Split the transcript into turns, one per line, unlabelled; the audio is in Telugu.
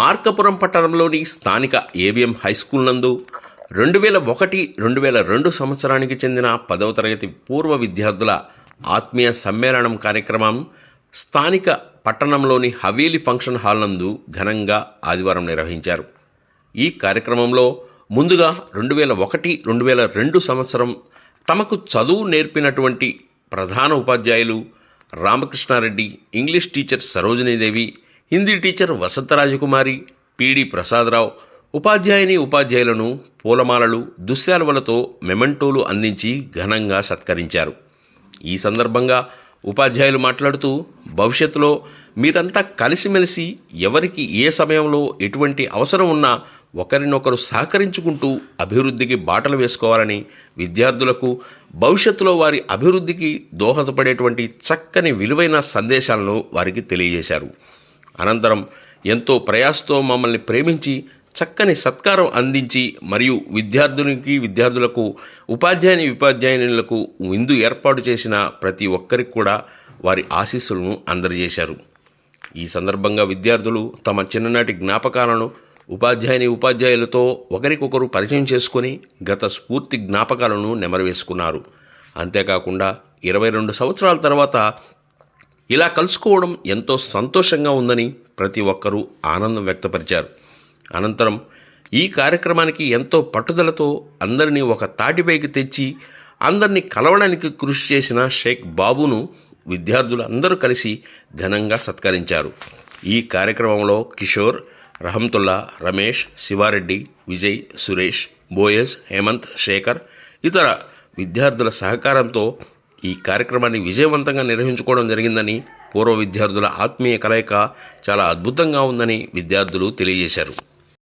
మార్కపురం పట్టణంలోని స్థానిక ఏబిఎం హై స్కూల్ నందు రెండు వేల ఒకటి రెండు వేల రెండు సంవత్సరానికి చెందిన పదవ తరగతి పూర్వ విద్యార్థుల ఆత్మీయ సమ్మేళనం కార్యక్రమం స్థానిక పట్టణంలోని హవేలి ఫంక్షన్ హాల్ నందు ఘనంగా ఆదివారం నిర్వహించారు. ఈ కార్యక్రమంలో ముందుగా రెండు వేల ఒకటి రెండు వేల రెండు సంవత్సరం తమకు చదువు నేర్పినటువంటి ప్రధాన ఉపాధ్యాయులు Ramakrishna Reddy English teacher Sarojini Devi Hindi teacher Vasantha Rajakumari PD Prasada Rao ఉపాధ్యాయుని ఉపాధ్యాయులను పూలమాలలు దుశ్శాలువలతో మెమెంటోలు అందించి ఘనంగా సత్కరించారు. ఈ సందర్భంగా ఉపాధ్యాయులు మాట్లాడుతూ భవిష్యత్తులో మీరంతా కలిసిమెలిసి ఎవరికి ఏ సమయంలో ఎటువంటి అవసరం ఉన్నా ఒకరినొకరు సహకరించుకుంటూ అభివృద్ధికి బాటలు వేసుకోవాలని విద్యార్థులకు భవిష్యత్తులో వారి అభివృద్ధికి దోహదపడేటువంటి చక్కని విలువైన సందేశాలను వారికి తెలియజేశారు. అనంతరం ఎంతో ప్రయాసతో మమ్మల్ని ప్రేమించి చక్కని సత్కారం అందించి మరియు విద్యార్థునికి విద్యార్థులకు ఉపాధ్యాయుని ఉపాధ్యాయునులకు విందు ఏర్పాటు చేసిన ప్రతి ఒక్కరికి కూడా వారి ఆశీస్సులను అందజేశారు. ఈ సందర్భంగా విద్యార్థులు తమ చిన్ననాటి జ్ఞాపకాలను ఉపాధ్యాయుని ఉపాధ్యాయులతో ఒకరికొకరు పరిచయం చేసుకొని గత స్ఫూర్తి జ్ఞాపకాలను నెమరవేసుకున్నారు అంతేకాకుండా ఇరవై రెండు సంవత్సరాల తర్వాత ఇలా కలుసుకోవడం ఎంతో సంతోషంగా ఉందని ప్రతి ఒక్కరూ ఆనందం వ్యక్తపరిచారు. అనంతరం ఈ కార్యక్రమానికి ఎంతో పట్టుదలతో అందరినీ ఒక తాటిపైకి తెచ్చి అందరినీ కలవడానికి కృషి చేసిన షేక్ బాబును విద్యార్థులు అందరూ కలిసి ఘనంగా సత్కరించారు. ఈ కార్యక్రమంలో కిషోర్ రహంతుల్లా రమేష్ శివారెడ్డి విజయ్ సురేష్ బోయస్ హేమంత్ శేఖర్ ఇతర విద్యార్థుల సహకారంతో ఈ కార్యక్రమాన్ని విజయవంతంగా నిర్వహించుకోవడం జరిగిందని పూర్వ విద్యార్థుల ఆత్మీయ కలయిక చాలా అద్భుతంగా ఉందని విద్యార్థులు తెలియజేశారు.